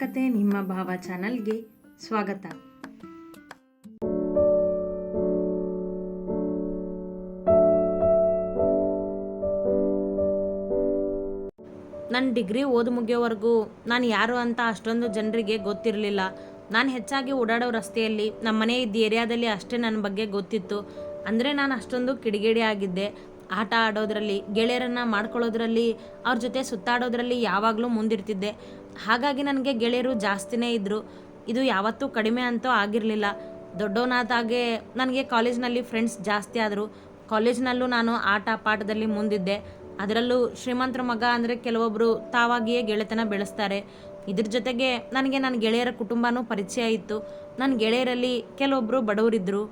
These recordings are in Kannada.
ಕತೆ ನಿಮ್ಮ ಭಾವ ಚಾನಲ್ಗೆ ಸ್ವಾಗತ. ನನ್ನ ಡಿಗ್ರಿ ಓದು ಮುಗಿಯೋವರೆಗೂ ನಾನು ಯಾರು ಅಂತ ಅಷ್ಟೊಂದು ಜನರಿಗೆ ಗೊತ್ತಿರಲಿಲ್ಲ. ನಾನು ಹೆಚ್ಚಾಗಿ ಓಡಾಡೋ ರಸ್ತೆಯಲ್ಲಿ ನಮ್ಮ ಮನೆ ಇದ್ದ ಏರಿಯಾದಲ್ಲಿ ಅಷ್ಟೇ ನನ್ನ ಬಗ್ಗೆ ಗೊತ್ತಿತ್ತು. ಅಂದರೆ ನಾನು ಅಷ್ಟೊಂದು ಕಿಡಿಗೇಡಿ ಆಗಿದ್ದೆ. ಆಟ ಆಡೋದ್ರಲ್ಲಿ, ಗೆಳೆಯರನ್ನು ಮಾಡ್ಕೊಳ್ಳೋದ್ರಲ್ಲಿ, ಅವ್ರ ಜೊತೆ ಸುತ್ತಾಡೋದ್ರಲ್ಲಿ ಯಾವಾಗಲೂ ಮುಂದಿರ್ತಿದ್ದೆ. ಹಾಗಾಗಿ ನನಗೆ ಗೆಳೆಯರು ಜಾಸ್ತಿನೇ ಇದ್ದರು ಇದು ಯಾವತ್ತೂ ಕಡಿಮೆ ಅಂತೂ ಆಗಿರಲಿಲ್ಲ. ದೊಡ್ಡವನಾದಾಗೆ ನನಗೆ ಕಾಲೇಜ್ನಲ್ಲಿ ಫ್ರೆಂಡ್ಸ್ ಜಾಸ್ತಿ ಆದರು. ಕಾಲೇಜ್ನಲ್ಲೂ ನಾನು ಆಟ ಪಾಠದಲ್ಲಿ ಮುಂದಿದ್ದೆ. ಅದರಲ್ಲೂ ಶ್ರೀಮಂತರ ಮಗ ಅಂದರೆ ಕೆಲವೊಬ್ಬರು ತಾವಾಗಿಯೇ ಗೆಳೆತನ ಬೆಳೆಸ್ತಾರೆ. ಇದ್ರ ಜೊತೆಗೆ ನನಗೆ ನನ್ನ ಗೆಳೆಯರ ಕುಟುಂಬನೂ ಪರಿಚಯ ಇತ್ತು. ನನ್ನ ಗೆಳೆಯರಲ್ಲಿ ಕೆಲವೊಬ್ಬರು ಬಡವರಿದ್ದರು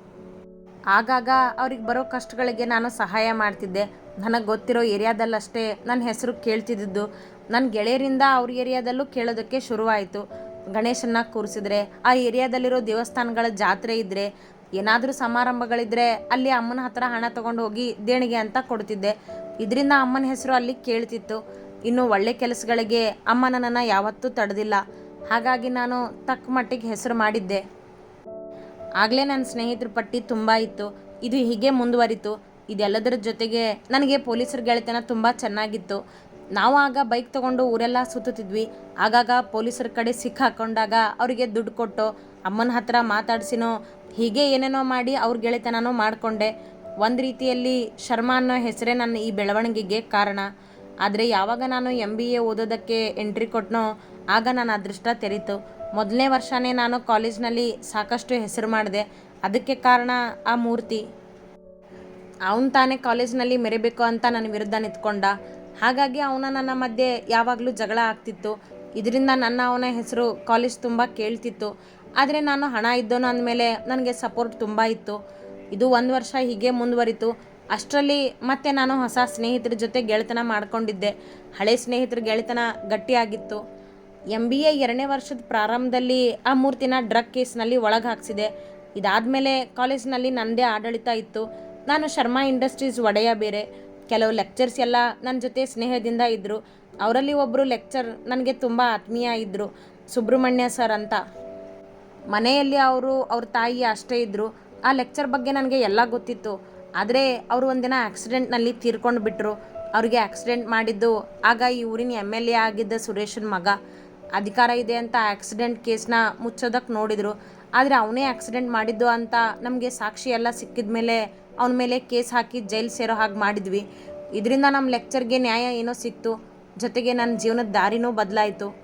ಆಗಾಗ ಅವ್ರಿಗೆ ಬರೋ ಕಷ್ಟಗಳಿಗೆ ನಾನು ಸಹಾಯ ಮಾಡ್ತಿದ್ದೆ. ನನಗೆ ಗೊತ್ತಿರೋ ಏರಿಯಾದಲ್ಲಷ್ಟೇ ನನ್ನ ಹೆಸರು ಕೇಳ್ತಿದ್ದಿದ್ದು. ನನ್ನ ಗೆಳೆಯರಿಂದ ಅವ್ರ ಏರಿಯಾದಲ್ಲೂ ಕೇಳೋದಕ್ಕೆ ಶುರುವಾಯಿತು. ಗಣೇಶನ್ನ ಕೂರಿಸಿದ್ರೆ, ಆ ಏರಿಯಾದಲ್ಲಿರೋ ದೇವಸ್ಥಾನಗಳ ಜಾತ್ರೆ ಇದ್ದರೆ ಏನಾದರೂ ಸಮಾರಂಭಗಳಿದ್ರೆ ಅಲ್ಲಿ ಅಮ್ಮನ ಹತ್ರ ಹಣ ತಗೊಂಡು ಹೋಗಿ ದೇಣಿಗೆ ಅಂತ ಕೊಡ್ತಿದ್ದೆ. ಇದರಿಂದ ಅಮ್ಮನ ಹೆಸರು ಅಲ್ಲಿ ಕೇಳ್ತಿತ್ತು. ಇನ್ನು ಒಳ್ಳೆ ಕೆಲಸಗಳಿಗೆ ಅಮ್ಮ ನನ್ನನ್ನು ಯಾವತ್ತೂ ತಡೆದಿಲ್ಲ. ಹಾಗಾಗಿ ನಾನು ತಕ್ಕ ಮಟ್ಟಿಗೆ ಹೆಸರು ಮಾಡಿದ್ದೆ. ಆಗಲೇ ನನ್ನ ಸ್ನೇಹಿತರ ಪಟ್ಟಿ ತುಂಬ ಇತ್ತು. ಇದು ಹೀಗೆ ಮುಂದುವರಿತು. ಇದೆಲ್ಲದರ ಜೊತೆಗೆ ನನಗೆ ಪೊಲೀಸರ ಗೆಳೆತನ ತುಂಬ ಚೆನ್ನಾಗಿತ್ತು. ನಾವು ಆಗ ಬೈಕ್ ತಗೊಂಡು ಊರೆಲ್ಲ ಸುತ್ತುತ್ತಿದ್ವಿ. ಆಗಾಗ ಪೊಲೀಸರ ಕಡೆ ಸಿಕ್ಕಾಕೊಂಡಾಗ ಅವರಿಗೆ ದುಡ್ಡು ಕೊಟ್ಟು ಅಮ್ಮನ ಹತ್ರ ಮಾತಾಡ್ಸಿನೋ, ಹೀಗೆ ಏನೇನೋ ಮಾಡಿ ಅವ್ರ ಗೆಳೆತನನೂ ಮಾಡಿಕೊಂಡೆ. ಒಂದು ರೀತಿಯಲ್ಲಿ ಶರ್ಮಾ ಅನ್ನೋ ಹೆಸರೇ ನನ್ನ ಈ ಬೆಳವಣಿಗೆಗೆ ಕಾರಣ. ಆದರೆ ಯಾವಾಗ ನಾನು ಎಂ ಬಿ ಎ ಓದೋದಕ್ಕೆ ಎಂಟ್ರಿ ಕೊಟ್ಟನೋ ಆಗ ನನ್ನ ಅದೃಷ್ಟ ತೆರೀತು. ಮೊದಲನೇ ವರ್ಷನೇ ನಾನು ಕಾಲೇಜ್ನಲ್ಲಿ ಸಾಕಷ್ಟು ಹೆಸರು ಮಾಡಿದೆ. ಅದಕ್ಕೆ ಕಾರಣ ಆ ಮೂರ್ತಿ. ಅವನು ತಾನೇ ಕಾಲೇಜ್ನಲ್ಲಿ ಮೆರಿಬೇಕು ಅಂತ ನನ್ನ ವಿರುದ್ಧ ನಿಂತ್ಕೊಂಡ. ಹಾಗಾಗಿ ಅವನ ನನ್ನ ಮಧ್ಯೆ ಯಾವಾಗಲೂ ಜಗಳ ಆಗ್ತಿತ್ತು. ಇದರಿಂದ ನನ್ನ ಅವನ ಹೆಸರು ಕಾಲೇಜ್ ತುಂಬ ಕೇಳ್ತಿತ್ತು. ಆದರೆ ನಾನು ಹಣ ಇದ್ದೋನು ಅಂದಮೇಲೆ ನನಗೆ ಸಪೋರ್ಟ್ ತುಂಬ ಇತ್ತು. ಇದು ಒಂದು ವರ್ಷ ಹೀಗೆ ಮುಂದುವರಿತು. ಅಷ್ಟರಲ್ಲಿ ಮತ್ತೆ ನಾನು ಹೊಸ ಸ್ನೇಹಿತರ ಜೊತೆ ಗೆಳೆತನ ಮಾಡ್ಕೊಂಡಿದ್ದೆ. ಹಳೆ ಸ್ನೇಹಿತರ ಗೆಳೆತನ ಗಟ್ಟಿಯಾಗಿತ್ತು. ಎಂ ಬಿ ಎ ಎರಡನೇ ವರ್ಷದ ಪ್ರಾರಂಭದಲ್ಲಿ ಆ ಮೂರ್ತಿನ ಡ್ರಗ್ ಕೇಸ್ನಲ್ಲಿ ಒಳಗೆ ಹಾಕ್ಸಿದೆ ಇದಾದಮೇಲೆ ಕಾಲೇಜ್ನಲ್ಲಿ ನನ್ನದೇ ಆಡಳಿತ ಇತ್ತು. ನಾನು ಶರ್ಮಾ ಇಂಡಸ್ಟ್ರೀಸ್ ಒಡೆಯ ಬೇರೆ. ಕೆಲವು ಲೆಕ್ಚರ್ಸ್ ಎಲ್ಲ ನನ್ನ ಜೊತೆ ಸ್ನೇಹದಿಂದ ಇದ್ದರು ಅವರಲ್ಲಿ ಒಬ್ಬರು ಲೆಕ್ಚರ್ ನನಗೆ ತುಂಬ ಆತ್ಮೀಯ ಇದ್ದರು ಸುಬ್ರಹ್ಮಣ್ಯ ಸರ್ ಅಂತ. ಮನೆಯಲ್ಲಿ ಅವರು, ಅವ್ರ ತಾಯಿ ಅಷ್ಟೇ ಇದ್ದರು ಆ ಲೆಕ್ಚರ್ ಬಗ್ಗೆ ನನಗೆ ಎಲ್ಲ ಗೊತ್ತಿತ್ತು. ಆದರೆ ಅವರು ಒಂದಿನ ಆ್ಯಕ್ಸಿಡೆಂಟ್ನಲ್ಲಿ ತೀರ್ಕೊಂಡು ಬಿಟ್ಟರು ಅವ್ರಿಗೆ ಆಕ್ಸಿಡೆಂಟ್ ಮಾಡಿದ್ದು, ಆಗ ಈ ಊರಿನ ಎಂ ಎಲ್ ಎ ಆಗಿದ್ದ ಸುರೇಶನ ಮಗ. ಅಧಿಕಾರ ಇದೆ ಅಂತ ಆಕ್ಸಿಡೆಂಟ್ ಕೇಸ್ನ ಮುಚ್ಚೋದಕ್ಕೆ ನೋಡಿದರು. ಆದರೆ ಅವನೇ ಆಕ್ಸಿಡೆಂಟ್ ಮಾಡಿದ್ದು ಅಂತ ನಮಗೆ ಸಾಕ್ಷಿ ಎಲ್ಲ ಸಿಕ್ಕಿದ ಮೇಲೆ ಅವನ ಮೇಲೆ ಕೇಸ್ ಹಾಕಿ ಜೈಲು ಸೇರೋ ಹಾಗೆ ಮಾಡಿದ್ವಿ. ಇದರಿಂದ ನಮ್ಮ ಲೆಕ್ಚರ್ಗೆ ನ್ಯಾಯ ಏನೋ ಸಿಕ್ತು. ಜೊತೆಗೆ ನನ್ನ ಜೀವನದ ದಾರಿನೂ ಬದಲಾಯಿತು.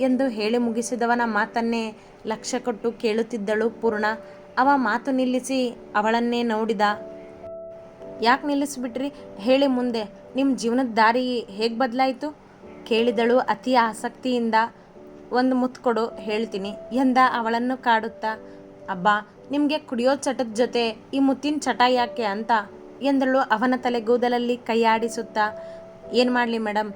ಎಂದು ಹೇಳಿ ಮುಗಿಸಿದವನ ಮಾತನ್ನೇ ಲಕ್ಷ್ಯ ಕೊಟ್ಟು ಕೇಳುತ್ತಿದ್ದಳು ಪೂರ್ಣ. ಅವ ಮಾತು ನಿಲ್ಲಿಸಿ ಅವಳನ್ನೇ ನೋಡಿದ. ಯಾಕೆ ನಿಲ್ಲಿಸ್ಬಿಟ್ರಿ? ಹೇಳಿ ಮುಂದೆ. ನಿಮ್ಮ ಜೀವನದ ದಾರಿ ಹೇಗೆ ಬದಲಾಯಿತು? ಕೇಳಿದಳು ಅತಿ ಆಸಕ್ತಿಯಿಂದ. ಒಂದು ಮುತ್ತು ಕೊಡು, ಹೇಳ್ತೀನಿ. ಎಂದ ಅವಳನ್ನು ಕಾಡುತ್ತಾ, ಅಬ್ಬಾ ನಿಮಗೆ ಕುಡಿಯೋ ಚಟದ ಜೊತೆ ಈ ಮುತ್ತಿನ ಚಟ ಯಾಕೆ ಅಂತ ಎಂದಳು ಅವನ ತಲೆಗೂದಲಲ್ಲಿ ಕೈಯಾಡಿಸುತ್ತಾ, ಏನು ಮಾಡಲಿ ಮೇಡಮ್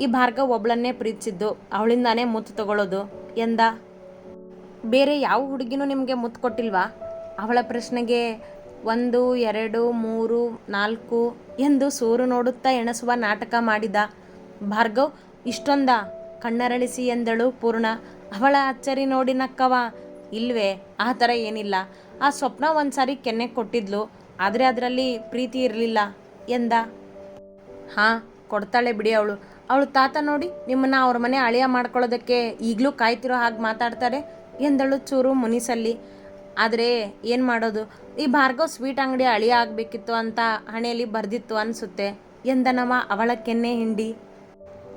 ಈ ಭಾರ್ಗವ್ ಒಬ್ಳನ್ನೇ ಪ್ರೀತಿಸಿದ್ದು, ಅವಳಿಂದಾನೇ ಮುತ್ತು ತಗೊಳ್ಳೋದು ಎಂದ. ಬೇರೆ ಯಾವ ಹುಡುಗಿನೂ ನಿಮಗೆ ಮುತ್ತು ಕೊಟ್ಟಿಲ್ವಾ? ಅವಳ ಪ್ರಶ್ನೆಗೆ ಒಂದು, ಎರಡು, ಮೂರು, ನಾಲ್ಕು ಎಂದು ಸೂರು ನೋಡುತ್ತಾ ಎಣಸುವ ನಾಟಕ ಮಾಡಿದ. ಭಾರ್ಗವ್, ಇಷ್ಟೊಂದ? ಕಣ್ಣರಳಿಸಿ ಎಂದಳು ಪೂರ್ಣ. ಅವಳ ಅಚ್ಚರಿ ನೋಡಿ ನಕ್ಕವ ಇಲ್ವೇ? ಆ ಥರ ಏನಿಲ್ಲ. ಆ ಸ್ವಪ್ನ ಒಂದ್ಸಾರಿ ಕೆನ್ನೆ ಕೊಟ್ಟಿದ್ಲು. ಆದರೆ ಅದರಲ್ಲಿ ಪ್ರೀತಿ ಇರಲಿಲ್ಲ. ಎಂದ? ಹಾಂ, ಕೊಡ್ತಾಳೆ ಬಿಡಿ ಅವಳು. ಅವಳು ತಾತ ನೋಡಿ ನಿಮ್ಮನ್ನ ಅವ್ರ ಮನೆ ಅಳಿಯ ಮಾಡ್ಕೊಳ್ಳೋದಕ್ಕೆ ಈಗಲೂ ಕಾಯ್ತಿರೋ ಹಾಗೆ ಮಾತಾಡ್ತಾರೆ ಎಂದಳು ಚೂರು ಮುನಿಸಲ್ಲಿ. ಆದರೆ ಏನು ಮಾಡೋದು? ಈ ಭಾರ್ಗವ್ ಸ್ವೀಟ್ ಅಂಗಡಿ ಅಳಿಯ ಆಗಬೇಕಿತ್ತು ಅಂತ ಹಣೆಯಲ್ಲಿ ಬರೆದಿತ್ತು ಅನಿಸುತ್ತೆ. ಎಂದನವ ಅವಳ ಕೆನ್ನೆ ಹಿಂಡಿ.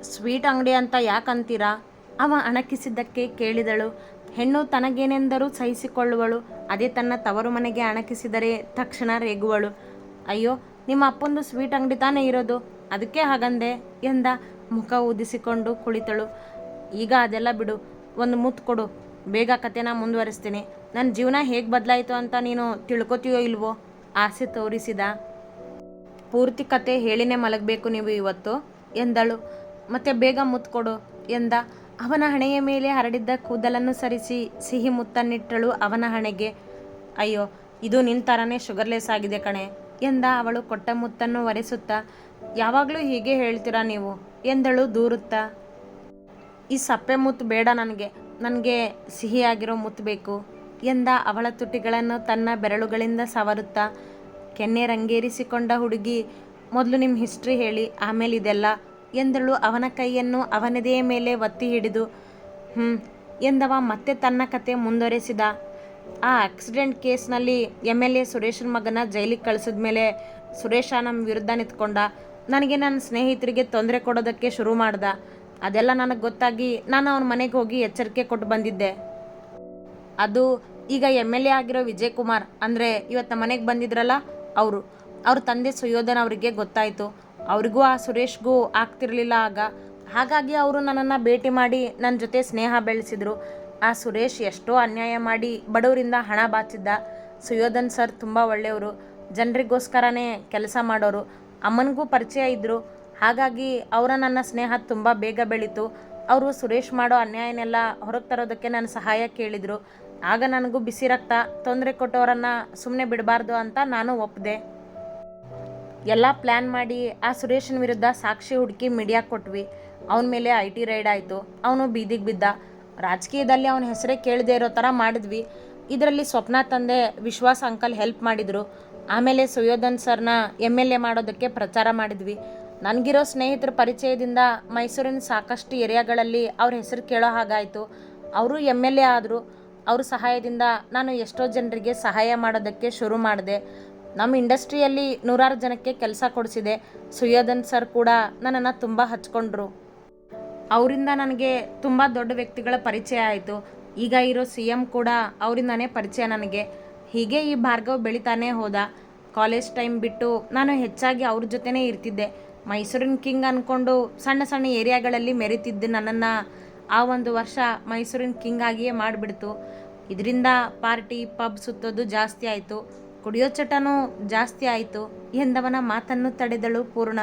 ಸ್ವೀಟ್ ಅಂಗಡಿ ಅಂತ ಯಾಕಂತೀರಾ? ಅವ ಅಣಕಿಸಿದ್ದಕ್ಕೆ ಕೇಳಿದಳು. ಹೆಣ್ಣು ತನಗೇನೆಂದರೂ ಸಹಿಸಿಕೊಳ್ಳುವಳು. ಅದೇ ತನ್ನ ತವರು ಮನೆಗೆ ಅಣಕಿಸಿದರೆ ತಕ್ಷಣ ರೇಗುವಳು. ಅಯ್ಯೋ, ನಿಮ್ಮ ಅಪ್ಪಂದು ಸ್ವೀಟ್ ಅಂಗಡಿ ತಾನೇ ಇರೋದು? ಅದಕ್ಕೆ ಹಾಗಂದೆ ಎಂದ. ಮುಖ ಊದಿಸಿಕೊಂಡು ಕುಳಿತಳು. ಈಗ ಅದೆಲ್ಲ ಬಿಡು. ಒಂದು ಮುತ್ತು ಕೊಡು. ಬೇಗ ಕತೆನ ಮುಂದುವರಿಸ್ತೀನಿ. ನನ್ನ ಜೀವನ ಹೇಗೆ ಬದಲಾಯಿತು ಅಂತ ನೀನು ತಿಳ್ಕೊತೀಯೋ ಇಲ್ವೋ? ಆಸೆ ತೋರಿಸಿದ. ಪೂರ್ತಿ ಕತೆ ಹೇಳಿನೇ ಮಲಗಬೇಕು ನೀವು ಇವತ್ತು, ಎಂದಳು. ಮತ್ತೆ ಬೇಗ ಮುತ್ತು ಕೊಡು, ಎಂದ. ಅವನ ಹಣೆಯ ಮೇಲೆ ಹರಡಿದ್ದ ಕೂದಲನ್ನು ಸರಿಸಿ ಸಿಹಿ ಮುತ್ತನ್ನಿಟ್ಟಳು ಅವನ ಹಣೆಗೆ. ಅಯ್ಯೋ, ಇದು ನಿನ್ನ ಥರನೇ ಶುಗರ್ಲೆಸ್ ಆಗಿದೆ ಕಣೆ ಎಂದ ಅವಳು ಕೊಟ್ಟ ಮುತ್ತನ್ನು ಒರೆಸುತ್ತಾ. ಯಾವಾಗಲೂ ಹೀಗೆ ಹೇಳ್ತೀರಾ ನೀವು? ಎಂದಳು ದೂರುತ್ತಾ. ಈ ಸಪ್ಪೆ ಮುತ್ತು ಬೇಡ ನನಗೆ ನನಗೆ ಸಿಹಿಯಾಗಿರೋ ಮುತ್ತು ಬೇಕು ಎಂದ ಅವಳ ತುಟಿಗಳನ್ನು ತನ್ನ ಬೆರಳುಗಳಿಂದ ಸವರುತ್ತಾ. ಕೆನ್ನೆ ರಂಗೇರಿಸಿಕೊಂಡ ಹುಡುಗಿ, ಮೊದಲು ನಿಮ್ಮ ಹಿಸ್ಟ್ರಿ ಹೇಳಿ ಆಮೇಲೆ ಇದೆಲ್ಲ ಎಂದಳು ಅವನ ಕೈಯನ್ನು ಅವನದೇ ಮೇಲೆ ಒತ್ತಿ ಹಿಡಿದು. ಹ್ಞೂ ಎಂದವ ಮತ್ತೆ ತನ್ನ ಕತೆ ಮುಂದುವರೆಸಿದ. ಆ ಆಕ್ಸಿಡೆಂಟ್ ಕೇಸ್ನಲ್ಲಿ ಎಂ ಎಲ್ ಎ ಸುರೇಶನ ಮಗನ ಜೈಲಿಗೆ ಕಳಿಸಿದ ಮೇಲೆ ಸುರೇಶ ನಮ್ಮ ವಿರುದ್ಧ ನಿಂತ್ಕೊಂಡ. ನನಗೆ ನನ್ನ ಸ್ನೇಹಿತರಿಗೆ ತೊಂದರೆ ಕೊಡೋದಕ್ಕೆ ಶುರು ಮಾಡ್ದ. ಅದೆಲ್ಲ ನನಗೆ ಗೊತ್ತಾಗಿ ನಾನು ಅವನ ಮನೆಗೆ ಹೋಗಿ ಎಚ್ಚರಿಕೆ ಕೊಟ್ಟು ಬಂದಿದ್ದೆ. ಅದು ಈಗ ಎಂ ಎಲ್ ಎ ಆಗಿರೋ ವಿಜಯ್ ಕುಮಾರ್ ಅಂದರೆ ಇವತ್ತು ಮನೆಗೆ ಬಂದಿದ್ರಲ್ಲ ಅವರು. ಅವ್ರ ತಂದೆ ಸುಯೋಧನ್ ಅವರಿಗೆ ಗೊತ್ತಾಯಿತು. ಅವ್ರಿಗೂ ಆ ಸುರೇಶ್ಗೂ ಆಗ್ತಿರಲಿಲ್ಲ ಆಗ. ಹಾಗಾಗಿ ಅವರು ನನ್ನನ್ನು ಭೇಟಿ ಮಾಡಿ ನನ್ನ ಜೊತೆ ಸ್ನೇಹ ಬೆಳೆಸಿದ್ರು. ಆ ಸುರೇಶ್ ಎಷ್ಟೋ ಅನ್ಯಾಯ ಮಾಡಿ ಬಡವರಿಂದ ಹಣ ಬಾಚಿದ್ದ. ಸುಯೋಧನ್ ಸರ್ ತುಂಬ ಒಳ್ಳೆಯವರು. ಜನರಿಗೋಸ್ಕರನೇ ಕೆಲಸ ಮಾಡೋರು. ಅಮ್ಮನಿಗೂ ಪರಿಚಯ ಇದ್ದರು ಹಾಗಾಗಿ ಅವರ ನನ್ನ ಸ್ನೇಹ ತುಂಬ ಬೇಗ ಬೆಳೀತು. ಅವರು ಸುರೇಶ್ ಮಾಡೋ ಅನ್ಯಾಯನೆಲ್ಲ ಹೊರಗೆ ತರೋದಕ್ಕೆ ನನ್ನ ಸಹಾಯ ಕೇಳಿದರು. ಆಗ ನನಗೂ ಬಿಸಿ ರಕ್ತ, ತೊಂದರೆ ಕೊಟ್ಟವರನ್ನು ಸುಮ್ಮನೆ ಬಿಡಬಾರ್ದು ಅಂತ ನಾನು ಒಪ್ಪಿದೆ ಎಲ್ಲ ಪ್ಲ್ಯಾನ್ ಮಾಡಿ ಆ ಸುರೇಶನ ವಿರುದ್ಧ ಸಾಕ್ಷಿ ಹುಡುಕಿ ಮೀಡಿಯಾ ಕೊಟ್ವಿ. ಅವನ ಮೇಲೆ ಐ ಟಿ ರೈಡ್ ಆಯಿತು. ಅವನು ಬೀದಿಗೆ ಬಿದ್ದ. ರಾಜಕೀಯದಲ್ಲಿ ಅವನ ಹೆಸರೇ ಕೇಳದೇ ಇರೋ ಥರ ಮಾಡಿದ್ವಿ. ಇದರಲ್ಲಿ ಸ್ವಪ್ನ ತಂದೆ ವಿಶ್ವಾಸ ಅಂಕಲ್ ಹೆಲ್ಪ್ ಮಾಡಿದರು. ಆಮೇಲೆ ಸುಯೋಧನ್ ಸರ್ನ ಎಂ ಎಲ್ ಎ ಮಾಡೋದಕ್ಕೆ ಪ್ರಚಾರ ಮಾಡಿದ್ವಿ. ನನಗಿರೋ ಸ್ನೇಹಿತರ ಪರಿಚಯದಿಂದ ಮೈಸೂರಿನ ಸಾಕಷ್ಟು ಏರಿಯಾಗಳಲ್ಲಿ ಅವ್ರ ಹೆಸರು ಕೇಳೋ ಹಾಗಾಯಿತು. ಅವರು ಎಂ ಎಲ್ ಎ ಆದರು. ಅವ್ರ ಸಹಾಯದಿಂದ ನಾನು ಎಷ್ಟೋ ಜನರಿಗೆ ಸಹಾಯ ಮಾಡೋದಕ್ಕೆ ಶುರು ಮಾಡಿದೆ. ನಮ್ಮ ಇಂಡಸ್ಟ್ರಿಯಲ್ಲಿ ನೂರಾರು ಜನಕ್ಕೆ ಕೆಲಸ ಕೊಡಿಸಿದೆ. ಸುಯೋಧನ್ ಸರ್ ಕೂಡ ನನ್ನನ್ನು ತುಂಬ ಹಚ್ಕೊಂಡ್ರು. ಅವರಿಂದ ನನಗೆ ತುಂಬ ದೊಡ್ಡ ವ್ಯಕ್ತಿಗಳ ಪರಿಚಯ ಆಯಿತು. ಈಗ ಇರೋ ಸಿ ಎಂ ಕೂಡ ಅವರಿಂದನೇ ಪರಿಚಯ ನನಗೆ. ಹೀಗೆ ಈ ಭಾರ್ಗವ್ ಬೆಳಿತಾನೇ ಹೋದ. ಕಾಲೇಜ್ ಟೈಮ್ ಬಿಟ್ಟು ನಾನು ಹೆಚ್ಚಾಗಿ ಅವ್ರ ಜೊತೆನೇ ಇರ್ತಿದ್ದೆ. ಮೈಸೂರಿನ ಕಿಂಗ್ ಅಂದ್ಕೊಂಡು ಸಣ್ಣ ಸಣ್ಣ ಏರಿಯಾಗಳಲ್ಲಿ ಮೆರಿತಿದ್ದೆ ನನ್ನನ್ನು. ಆ ಒಂದು ವರ್ಷ ಮೈಸೂರಿನ ಕಿಂಗ್ ಆಗಿಯೇ ಮಾಡಿಬಿಡ್ತು. ಇದರಿಂದ ಪಾರ್ಟಿ, ಪಬ್ ಸುತ್ತೋದು ಜಾಸ್ತಿ ಆಯಿತು. ಕುಡಿಯೋ ಚಟನೂ ಜಾಸ್ತಿ ಆಯಿತು. ಎಂದವನ ಮಾತನ್ನು ತಡೆದಳು ಪೂರ್ಣ.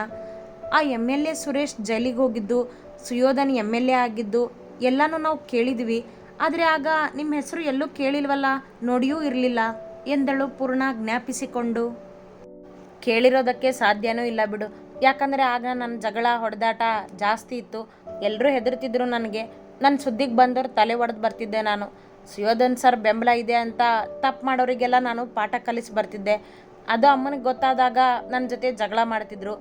ಆ ಎಂ ಎಲ್ ಎ ಸುರೇಶ್ ಜೈಲಿಗೆ ಹೋಗಿದ್ದು, ಸುಯೋಧನ್ ಎಂ ಎಲ್ ಎ ಆಗಿದ್ದು, ಎಲ್ಲನೂ ನಾವು ಕೇಳಿದ್ವಿ. ಆದರೆ ಆಗ ನಿಮ್ಮ ಹೆಸರು ಎಲ್ಲೂ ಕೇಳಿಲ್ವಲ್ಲ? ನೋಡಿಯೂ ಇರಲಿಲ್ಲ ಎಂದಳು ಪೂರ್ಣ ಜ್ಞಾಪಿಸಿಕೊಂಡು. ಕೇಳಿರೋದಕ್ಕೆ ಸಾಧ್ಯನೂ ಇಲ್ಲ ಬಿಡು. ಯಾಕಂದರೆ ಆಗ ನನ್ನ ಜಗಳ, ಹೊಡೆದಾಟ ಜಾಸ್ತಿ ಇತ್ತು. ಎಲ್ಲರೂ ಹೆದರ್ತಿದ್ರು ನನಗೆ. ನನ್ನ ಸುದ್ದಿಗೆ ಬಂದವ್ರು ತಲೆ ಒಡೆದು ಬರ್ತಿದ್ದೆ ನಾನು. ಸುಯೋಧನ್ ಸರ್ ಬೆಂಬಲ ಇದೆ ಅಂತ ತಪ್ಪು ಮಾಡೋರಿಗೆಲ್ಲ ನಾನು ಪಾಠ ಕಲಿಸಿ ಬರ್ತಿದ್ದೆ. ಅದು ಅಮ್ಮನಿಗೆ ಗೊತ್ತಾದಾಗ ನನ್ನ ಜೊತೆ ಜಗಳ ಮಾಡ್ತಿದ್ರು.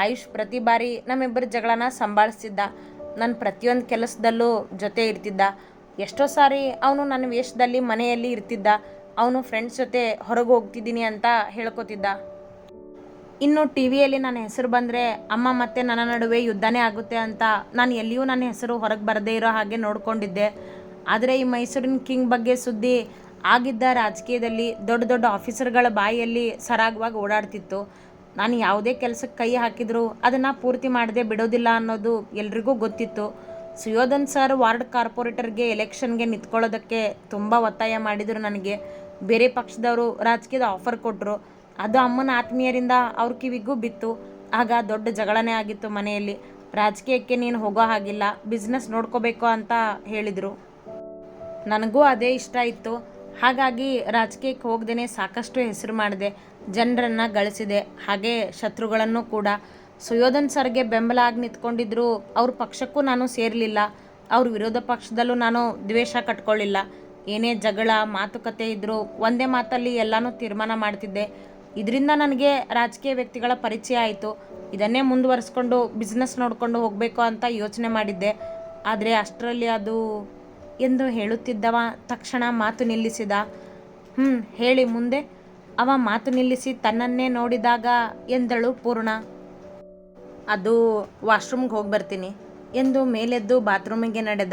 ಆಯುಷ್ ಪ್ರತಿ ಬಾರಿ ನಮ್ಮಿಬ್ಬರ ಜಗಳನ ಸಂಭಾಳಿಸ್ತಿದ್ದ. ನನ್ನ ಪ್ರತಿಯೊಂದು ಕೆಲಸದಲ್ಲೂ ಜೊತೆ ಇರ್ತಿದ್ದ. ಎಷ್ಟೋ ಸಾರಿ ಅವನು ನನ್ನ ವೇಷದಲ್ಲಿ ಮನೆಯಲ್ಲಿ ಇರ್ತಿದ್ದ. ಅವನು ಫ್ರೆಂಡ್ಸ್ ಜೊತೆ ಹೊರಗೆ ಹೋಗ್ತಿದ್ದೀನಿ ಅಂತ ಹೇಳ್ಕೊತಿದ್ದ. ಇನ್ನು ಟಿ ವಿಯಲ್ಲಿ ನನ್ನ ಹೆಸರು ಬಂದರೆ ಅಮ್ಮ ಮತ್ತೆ ನನ್ನ ನಡುವೆ ಯುದ್ಧನೇ ಆಗುತ್ತೆ ಅಂತ ನಾನು ಎಲ್ಲಿಯೂ ನನ್ನ ಹೆಸರು ಹೊರಗೆ ಬರದೇ ಇರೋ ಹಾಗೆ ನೋಡ್ಕೊಂಡಿದ್ದೆ. ಆದರೆ ಈ ಮೈಸೂರಿನ ಕಿಂಗ್ ಬಗ್ಗೆ ಸುದ್ದಿ ಆಗಿದ್ದ ರಾಜಕೀಯದಲ್ಲಿ ದೊಡ್ಡ ದೊಡ್ಡ ಆಫೀಸರ್ಗಳ ಬಾಯಿಯಲ್ಲಿ ಸರಾಗವಾಗಿ ಓಡಾಡ್ತಿತ್ತು. ನಾನು ಯಾವುದೇ ಕೆಲಸಕ್ಕೆ ಕೈ ಹಾಕಿದ್ರು ಅದನ್ನು ಪೂರ್ತಿ ಮಾಡದೆ ಬಿಡೋದಿಲ್ಲ ಅನ್ನೋದು ಎಲ್ರಿಗೂ ಗೊತ್ತಿತ್ತು. ಸುಯೋಧನ್ ಸರ್ ವಾರ್ಡ್ ಕಾರ್ಪೊರೇಟರ್ಗೆ ಎಲೆಕ್ಷನ್ಗೆ ನಿಂತ್ಕೊಳ್ಳೋದಕ್ಕೆ ತುಂಬ ಒತ್ತಾಯ ಮಾಡಿದರು ನನಗೆ. ಬೇರೆ ಪಕ್ಷದವರು ರಾಜಕೀಯದ ಆಫರ್ ಕೊಟ್ಟರು ಅದು ಅಮ್ಮನ ಆತ್ಮೀಯರಿಂದ ಅವ್ರ ಕಿವಿಗೂ ಬಿತ್ತು. ಆಗ ದೊಡ್ಡ ಜಗಳನೇ ಆಗಿತ್ತು ಮನೆಯಲ್ಲಿ. ರಾಜಕೀಯಕ್ಕೆ ನೀನು ಹೋಗೋ ಹಾಗಿಲ್ಲ. ಬಿಸ್ನೆಸ್ ನೋಡ್ಕೋಬೇಕು ಅಂತ ಹೇಳಿದರು. ನನಗೂ ಅದೇ ಇಷ್ಟ ಇತ್ತು. ಹಾಗಾಗಿ ರಾಜಕೀಯಕ್ಕೆ ಹೋಗ್ದೇ ಸಾಕಷ್ಟು ಹೆಸರು ಮಾಡಿದೆ, ಜನರನ್ನು ಗಳಿಸಿದೆ. ಹಾಗೆ ಶತ್ರುಗಳನ್ನು ಕೂಡ. ಸುಯೋಧನ್ ಸರ್ಗೆ ಬೆಂಬಲ ಆಗಿ ನಿಂತ್ಕೊಂಡಿದ್ರು. ಅವ್ರ ಪಕ್ಷಕ್ಕೂ ನಾನು ಸೇರಲಿಲ್ಲ. ಅವ್ರ ವಿರೋಧ ಪಕ್ಷದಲ್ಲೂ ನಾನು ದ್ವೇಷ ಕಟ್ಕೊಳ್ಳಿಲ್ಲ. ಏನೇ ಜಗಳ, ಮಾತುಕತೆ ಇದ್ದರೂ ಒಂದೇ ಮಾತಲ್ಲಿ ಎಲ್ಲನೂ ತೀರ್ಮಾನ ಮಾಡ್ತಿದ್ದೆ. ಇದರಿಂದ ನನಗೆ ರಾಜಕೀಯ ವ್ಯಕ್ತಿಗಳ ಪರಿಚಯ ಆಯಿತು. ಇದನ್ನೇ ಮುಂದುವರಿಸ್ಕೊಂಡು ಬಿಸ್ನೆಸ್ ನೋಡಿಕೊಂಡು ಹೋಗಬೇಕು ಅಂತ ಯೋಚನೆ ಮಾಡಿದ್ದೆ. ಆದರೆ ಅಷ್ಟರಲ್ಲಿ ಅದು ಎಂದು ಹೇಳುತ್ತಿದ್ದವ ತಕ್ಷಣ ಮಾತು ನಿಲ್ಲಿಸಿದ ಹ್ಞೂ ಹೇಳಿ ಮುಂದೆ. ಅವ ಮಾತು ನಿಲ್ಲಿಸಿ ತನ್ನನ್ನೇ ನೋಡಿದಾಗ ಎಂದಳು ಪೂರ್ಣ. ಅದು ವಾಶ್ರೂಮ್ಗೆ ಹೋಗಿ ಬರ್ತೀನಿ ಎಂದು ಮೇಲೆದ್ದು ಬಾತ್ರೂಮಿಗೆ ನಡೆದ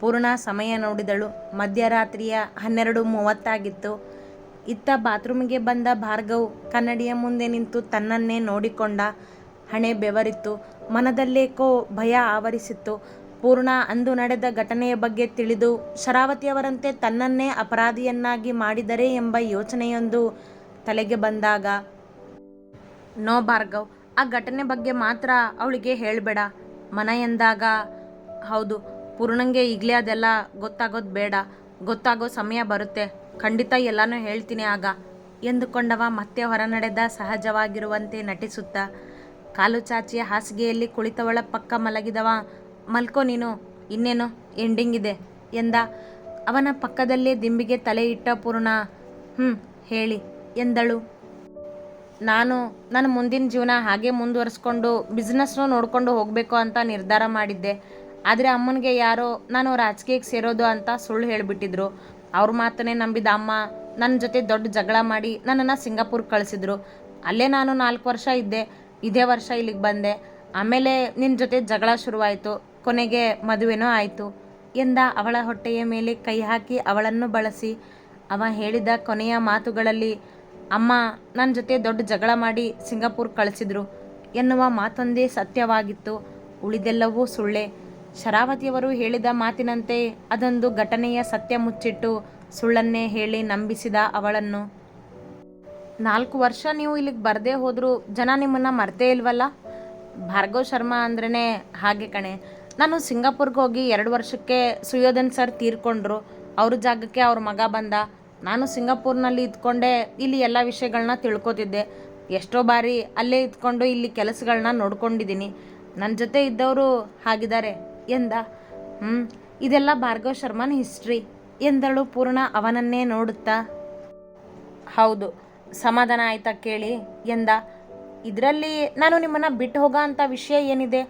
ಪೂರ್ಣ ಸಮಯ ನೋಡಿದಳು. ಮಧ್ಯರಾತ್ರಿಯ ಹನ್ನೆರಡು ಮೂವತ್ತಾಗಿತ್ತು. ಇತ್ತ ಬಾತ್ರೂಮಿಗೆ ಬಂದ ಭಾರ್ಗವ್ ಕನ್ನಡಿಯ ಮುಂದೆ ನಿಂತು ತನ್ನನ್ನೇ ನೋಡಿಕೊಂಡ. ಹಣೆ ಬೆವರಿತ್ತು. ಮನದಲ್ಲೇಕೋ ಭಯ ಆವರಿಸಿತ್ತು. ಪೂರ್ಣ ಅಂದು ನಡೆದ ಘಟನೆಯ ಬಗ್ಗೆ ತಿಳಿದು ಶರಾವತಿಯವರಂತೆ ತನ್ನನ್ನೇ ಅಪರಾಧಿಯನ್ನಾಗಿ ಮಾಡಿದರೆ ಎಂಬ ಯೋಚನೆಯೊಂದು ತಲೆಗೆ ಬಂದಾಗ, ನೋ ಭಾರ್ಗವ್, ಆ ಘಟನೆ ಬಗ್ಗೆ ಮಾತ್ರ ಅವಳಿಗೆ ಹೇಳಬೇಡ. ಮನ ಎಂದಾಗ, ಹೌದು, ಪೂರ್ಣಂಗೆ ಈಗಲೇ ಅದೆಲ್ಲ ಗೊತ್ತಾಗೋದು ಬೇಡ. ಗೊತ್ತಾಗೋ ಸಮಯ ಬರುತ್ತೆ. ಖಂಡಿತ ಎಲ್ಲನೂ ಹೇಳ್ತೀನಿ ಆಗ, ಎಂದುಕೊಂಡವ ಮತ್ತೆ ಹೊರನಡೆದ ಸಹಜವಾಗಿರುವಂತೆ ನಟಿಸುತ್ತ. ಕಾಲು ಚಾಚಿಯ ಹಾಸಿಗೆಯಲ್ಲಿ ಕುಳಿತವಳ ಪಕ್ಕ ಮಲಗಿದವ ಮಲ್ಕೋ ನೀನು, ಇನ್ನೇನು ಎಂಡಿಂಗ್ ಇದೆ ಎಂದ. ಅವನ ಪಕ್ಕದಲ್ಲೇ ದಿಂಬಿಗೆ ತಲೆ ಇಟ್ಟ ಪೂರ್ಣ. ಹ್ಞೂ ಹೇಳಿ ಎಂದಳು. ನಾನು ನನ್ನ ಮುಂದಿನ ಜೀವನ ಹಾಗೆ ಮುಂದುವರಿಸ್ಕೊಂಡು ಬಿಸ್ನೆಸ್ನೂ ನೋಡಿಕೊಂಡು ಹೋಗಬೇಕು ಅಂತ ನಿರ್ಧಾರ ಮಾಡಿದ್ದೆ. ಆದರೆ ಅಮ್ಮನಿಗೆ ಯಾರೋ, ನಾನು ರಾಜಕೀಯಕ್ಕೆ ಸೇರೋದು ಅಂತ ಸುಳ್ಳು ಹೇಳಿಬಿಟ್ಟಿದ್ರು. ಅವ್ರ ಮಾತನ್ನೇ ನಂಬಿದ ಅಮ್ಮ ನನ್ನ ಜೊತೆ ದೊಡ್ಡ ಜಗಳ ಮಾಡಿ ನನ್ನನ್ನು ಸಿಂಗಾಪುರ್ ಕಳಿಸಿದ್ರು. ಅಲ್ಲೇ ನಾನು ನಾಲ್ಕು ವರ್ಷ ಇದ್ದೆ, ಇದೇ ವರ್ಷ ಇಲ್ಲಿಗೆ ಬಂದೆ. ಆಮೇಲೆ ನಿನ್ನ ಜೊತೆ ಜಗಳ ಶುರುವಾಯಿತು. ಕೊನೆಗೆ ಮದುವೆನೂ ಆಯಿತು. ಎಂದ ಅವಳ ಹೊಟ್ಟೆಯ ಮೇಲೆ ಕೈ ಹಾಕಿ ಅವಳನ್ನು ಬಳಸಿ. ಅವ ಹೇಳಿದ ಕೊನೆಯ ಮಾತುಗಳಲ್ಲಿ, ಅಮ್ಮ ನನ್ನ ಜೊತೆ ದೊಡ್ಡ ಜಗಳ ಮಾಡಿ ಸಿಂಗಾಪುರ್ ಕಳಿಸಿದ್ರು ಎನ್ನುವ ಮಾತೊಂದೇ ಸತ್ಯವಾಗಿತ್ತು. ಉಳಿದೆಲ್ಲವೂ ಸುಳ್ಳೆ. ಶರಾವತಿಯವರು ಹೇಳಿದ ಮಾತಿನಂತೆ ಅದೊಂದು ಘಟನೆಯ ಸತ್ಯ ಮುಚ್ಚಿಟ್ಟು ಸುಳ್ಳನ್ನೇ ಹೇಳಿ ನಂಬಿಸಿದ ಅವಳನ್ನು. ನಾಲ್ಕು ವರ್ಷ ನೀವು ಇಲ್ಲಿಗೆ ಬರದೇ ಹೋದರೂ ಜನ ನಿಮ್ಮನ್ನು ಮರ್ತೇ ಇಲ್ವಲ್ಲ? ಭಾರ್ಗವ್ ಶರ್ಮಾ ಅಂದ್ರೇ ಹಾಗೆ ಕಣೆ. ನಾನು ಸಿಂಗಾಪುರ್ಗೆ ಹೋಗಿ ಎರಡು ವರ್ಷಕ್ಕೆ ಸುಯೋಧನ್ ಸರ್ ತೀರ್ಕೊಂಡ್ರು. ಅವ್ರ ಜಾಗಕ್ಕೆ ಅವ್ರ ಮಗ ಬಂದ. ನಾನು ಸಿಂಗಾಪುರ್ನಲ್ಲಿ ಇದ್ಕೊಂಡೆ ಇಲ್ಲಿ ಎಲ್ಲ ವಿಷಯಗಳನ್ನ ತಿಳ್ಕೊತಿದ್ದೆ. ಎಷ್ಟೋ ಬಾರಿ ಅಲ್ಲೇ ಇದ್ಕೊಂಡು ಇಲ್ಲಿ ಕೆಲಸಗಳನ್ನ ನೋಡ್ಕೊಂಡಿದ್ದೀನಿ. ನನ್ನ ಜೊತೆ ಇದ್ದವರು ಹಾಗಿದ್ದಾರೆ ಎಂದ. ಹ್ಞೂ ಇದೆಲ್ಲ ಭಾರ್ಗವ್ ಶರ್ಮನ್ ಹಿಸ್ಟ್ರಿ ಎಂದಳು ಪೂರ್ಣ ಅವನನ್ನೇ ನೋಡುತ್ತಾ? ಹೌದು, ಸಮಾಧಾನ ಆಯ್ತಾ ಕೇಳಿ ಎಂದ. ಇದರಲ್ಲಿ ನಾನು ನಿಮ್ಮನ್ನು ಬಿಟ್ಟು ಹೋಗೋ ಅಂಥ ವಿಷಯ ಏನಿದೆ?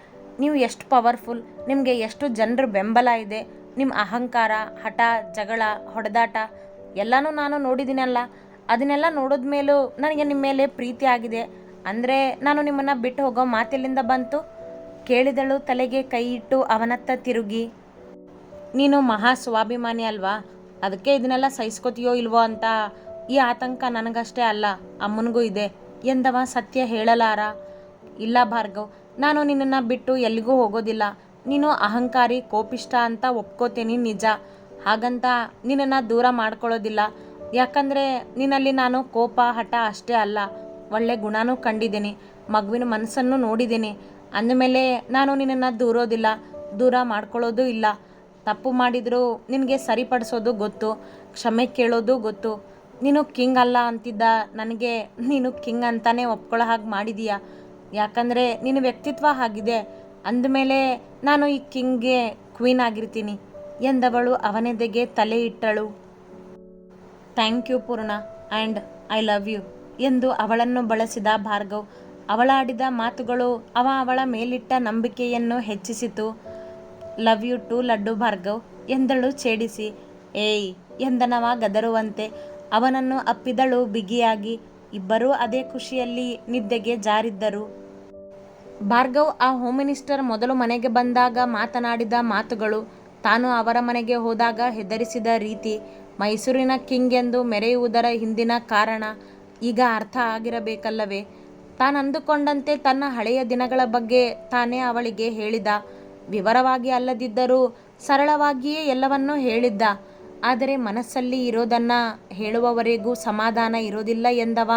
ನೀವು ಎಷ್ಟು ಪವರ್ಫುಲ್ ನಿಮಗೆ ಎಷ್ಟು ಜನರ ಬೆಂಬಲ ಇದೆ ನಿಮ್ಮ ಅಹಂಕಾರ, ಹಠ, ಜಗಳ, ಹೊಡೆದಾಟ, ಎಲ್ಲನೂ ನಾನು ನೋಡಿದ್ದೀನಲ್ಲ ಅದನ್ನೆಲ್ಲ ನೋಡಿದ ಮೇಲೂ ನನಗೆ ನಿಮ್ಮ ಮೇಲೆ ಪ್ರೀತಿ ಆಗಿದೆ. ಅಂದರೆ ನಾನು ನಿಮ್ಮನ್ನು ಬಿಟ್ಟು ಹೋಗೋ ಮಾತೆಲ್ಲಿಂದ ಬಂತು. ಕೇಳಿದಳು ತಲೆಗೆ ಕೈ ಇಟ್ಟು ಅವನತ್ತ ತಿರುಗಿ, ನೀನು ಮಹಾ ಸ್ವಾಭಿಮಾನಿ ಅಲ್ವಾ? ಅದಕ್ಕೆ ಇದನ್ನೆಲ್ಲ ಸಹಿಸ್ಕೋತೀಯೋ ಇಲ್ವೋ ಅಂತ ಈ ಆತಂಕ ನನಗಷ್ಟೇ ಅಲ್ಲ, ಅಮ್ಮನಿಗೂ ಇದೆ. ಎಂದವ ಸತ್ಯ ಹೇಳಲಾರ. ಇಲ್ಲ ಭಾರ್ಗವ್ ನಾನು ನಿನ್ನನ್ನು ಬಿಟ್ಟು ಎಲ್ಲಿಗೂ ಹೋಗೋದಿಲ್ಲ. ನೀನು ಅಹಂಕಾರಿ ಕೋಪಿಷ್ಟ ಅಂತ ಒಪ್ಕೋತೀನಿ ನಿಜ. ಹಾಗಂತ ನಿನ್ನನ್ನು ದೂರ ಮಾಡ್ಕೊಳ್ಳೋದಿಲ್ಲ. ಯಾಕಂದರೆ ನಿನ್ನಲ್ಲಿ ನಾನು ಕೋಪ, ಹಠ ಅಷ್ಟೇ ಅಲ್ಲ. ಒಳ್ಳೆ ಗುಣನೂ ಕಂಡಿದ್ದೀನಿ. ಮಗುವಿನ ಮನಸ್ಸನ್ನು ನೋಡಿದ್ದೀನಿ. ಅಂದಮೇಲೆ ನಾನು ನಿನ್ನನ್ನು ದೂರೋದಿಲ್ಲ. ದೂರ ಮಾಡ್ಕೊಳ್ಳೋದು ಇಲ್ಲ. ತಪ್ಪು ಮಾಡಿದರೂ ನಿನಗೆ ಸರಿಪಡಿಸೋದು ಗೊತ್ತು. ಕ್ಷಮೆ ಕೇಳೋದು ಗೊತ್ತು. ನೀನು ಕಿಂಗ್ ಅಲ್ಲ ಅಂತಿದ್ದ ನನಗೆ ನೀನು ಕಿಂಗ್ ಅಂತಾನೆ ಒಪ್ಕೊಳ್ಳೋ ಹಾಗೆ ಮಾಡಿದೀಯ. ಯಾಕಂದರೆ ನಿನ್ನ ವ್ಯಕ್ತಿತ್ವ ಆಗಿದೆ ಅಂದಮೇಲೆ ನಾನು ಈ ಕಿಂಗ್ಗೆ ಕ್ವೀನ್ ಆಗಿರ್ತೀನಿ ಎಂದವಳು ಅವನೆದೆಗೆ ತಲೆ ಇಟ್ಟಳು. Thank you Poorna and I love you ಎಂದು ಅವಳನ್ನು ಬಳಸಿದ ಭಾರ್ಗವ್. ಅವಳಾಡಿದ ಮಾತುಗಳು ಅವ ಅವಳ ಮೇಲಿಟ್ಟ ನಂಬಿಕೆಯನ್ನು ಹೆಚ್ಚಿಸಿತು. Love you too Laddu Bhargav ಎಂದಳು ಛೇಡಿಸಿ. ಏಯ್, ಎಂದನವ ಗದರುವಂತೆ. ಅವನನ್ನು ಅಪ್ಪಿದಳು ಬಿಗಿಯಾಗಿ. ಇಬ್ಬರೂ ಅದೇ ಖುಷಿಯಲ್ಲಿ ನಿದ್ದೆಗೆ ಜಾರಿದ್ದರು. ಭಾರ್ಗವ್, ಆ ಹೋಮ್ ಮಿನಿಸ್ಟರ್ ಮೊದಲು ಮನೆಗೆ ಬಂದಾಗ ಮಾತನಾಡಿದ ಮಾತುಗಳು, ತಾನು ಅವರ ಮನೆಗೆ ಹೋದಾಗ ಹೆದರಿಸಿದ ರೀತಿ, ಮೈಸೂರಿನ ಕಿಂಗ್ ಎಂದು ಮೆರೆಯುವುದರ ಹಿಂದಿನ ಕಾರಣ, ಈಗ ಅರ್ಥ ಆಗಿರಬೇಕಲ್ಲವೇ? ತಾನಂದುಕೊಂಡಂತೆ ತನ್ನ ಹಳೆಯ ದಿನಗಳ ಬಗ್ಗೆ ತಾನೇ ಅವಳಿಗೆ ಹೇಳಿದ. ವಿವರವಾಗಿ ಅಲ್ಲದಿದ್ದರೂ ಸರಳವಾಗಿಯೇ ಎಲ್ಲವನ್ನೂ ಹೇಳಿದ್ದ. ಆದರೆ ಮನಸ್ಸಲ್ಲಿ ಇರೋದನ್ನ ಹೇಳುವವರೆಗೂ ಸಮಾಧಾನ ಇರೋದಿಲ್ಲ ಎಂದವ.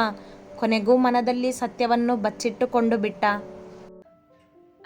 ಕೊನೆಗೂ ಮನದಲ್ಲಿ ಸತ್ಯವನ್ನು ಬಚ್ಚಿಟ್ಟುಕೊಂಡು ಬಿಟ್ಟ.